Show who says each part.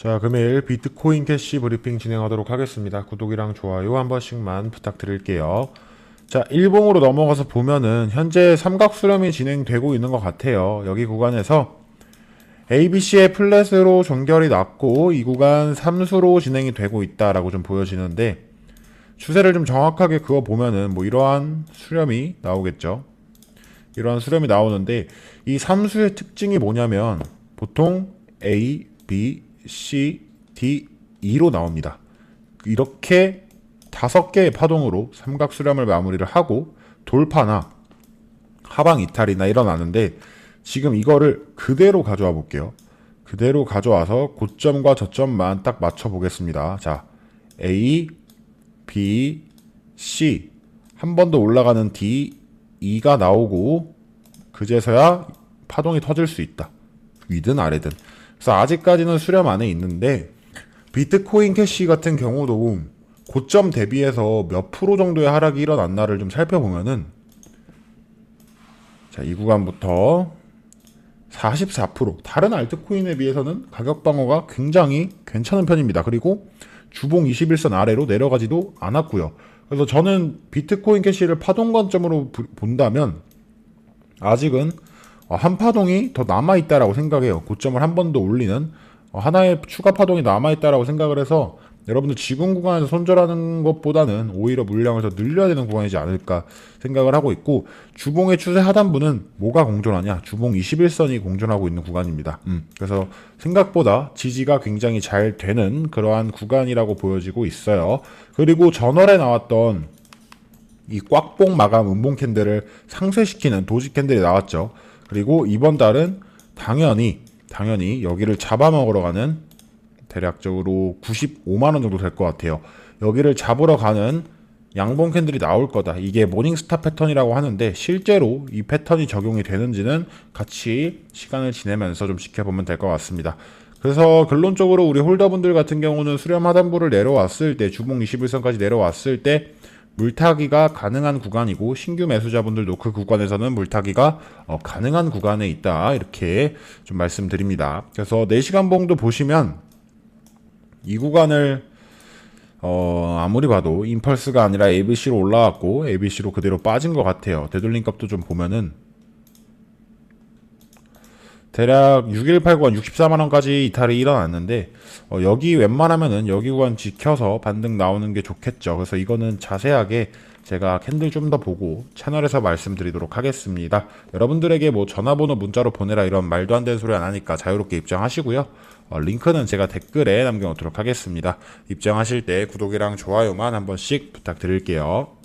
Speaker 1: 자, 금일 비트코인 캐시 브리핑 진행하도록 하겠습니다. 구독이랑 좋아요 한 번씩만 부탁드릴게요. 자, 일봉으로 넘어가서 보면은 현재 삼각 수렴이 진행되고 있는 것 같아요. 여기 구간에서 ABC의 플랫으로 종결이 났고 이 구간 3수로 진행이 되고 있다라고 좀 보여지는데 추세를 좀 정확하게 그어 보면은 뭐 이러한 수렴이 나오겠죠. 이러한 수렴이 나오는데 이 3수의 특징이 뭐냐면 보통 A, B, C, D, E로 나옵니다. 이렇게 다섯 개의 파동으로 삼각 수렴을 마무리를 하고 돌파나 하방 이탈이나 일어나는데 지금 이거를 그대로 가져와 볼게요. 그대로 가져와서 고점과 저점만 딱 맞춰 보겠습니다. 자, A, B, C 한 번 더 올라가는 D, E가 나오고 그제서야 파동이 터질 수 있다. 위든 아래든. 그래서 아직까지는 수렴 안에 있는데 비트코인 캐시 같은 경우도 고점 대비해서 몇 프로 정도의 하락이 일어났나를 좀 살펴보면은 자, 이 구간부터 44% 다른 알트코인에 비해서는 가격 방어가 굉장히 괜찮은 편입니다. 그리고 주봉 21선 아래로 내려가지도 않았고요. 그래서 저는 비트코인 캐시를 파동 관점으로 부- 본다면 아직은 어, 한 파동이 더 남아 있다라고 생각해요. 고점을 한 번 더 올리는 어, 하나의 추가 파동이 남아 있다라고 생각을 해서 여러분들 지금 구간에서 손절하는 것보다는 오히려 물량을 더 늘려야 되는 구간이지 않을까 생각을 하고 있고 주봉의 추세 하단부는 뭐가 공존하냐? 주봉 21선이 공존하고 있는 구간입니다. 음, 그래서 생각보다 지지가 굉장히 잘 되는 그러한 구간이라고 보여지고 있어요. 그리고 전월에 나왔던 이 꽉봉 마감 음봉 캔들을 상쇄시키는 도지 캔들이 나왔죠. 그리고 이번 달은 당연히 당연히 여기를 잡아먹으러 가는 대략적으로 95만 원 정도 될 것 같아요. 여기를 잡으러 가는 양봉 캔들이 나올 거다. 이게 모닝스타 패턴이라고 하는데 실제로 이 패턴이 적용이 되는지는 같이 시간을 지내면서 좀 지켜보면 될 것 같습니다. 그래서 결론적으로 우리 홀더분들 같은 경우는 수렴 하단부를 내려왔을 때 주봉 21선까지 내려왔을 때 물타기가 가능한 구간이고 신규 매수자분들도 그 구간에서는 물타기가 어, 가능한 구간에 있다 이렇게 좀 말씀드립니다. 그래서 4시간 봉도 보시면 이 구간을 어, 아무리 봐도 임펄스가 아니라 ABC로 올라왔고 ABC로 그대로 빠진 것 같아요. 되돌림 값도 좀 보면은 대략 6189원 64만 원까지 이탈이 일어났는데 어, 여기 웬만하면은 여기 구간 지켜서 반등 나오는 게 좋겠죠. 그래서 이거는 자세하게 제가 캔들 좀 더 보고 채널에서 말씀드리도록 하겠습니다. 여러분들에게 뭐 전화번호 문자로 보내라 이런 말도 안 되는 소리 안 하니까 자유롭게 입장하시고요. 어, 링크는 제가 댓글에 남겨놓도록 하겠습니다. 입장하실 때 구독이랑 좋아요만 한 번씩 부탁드릴게요.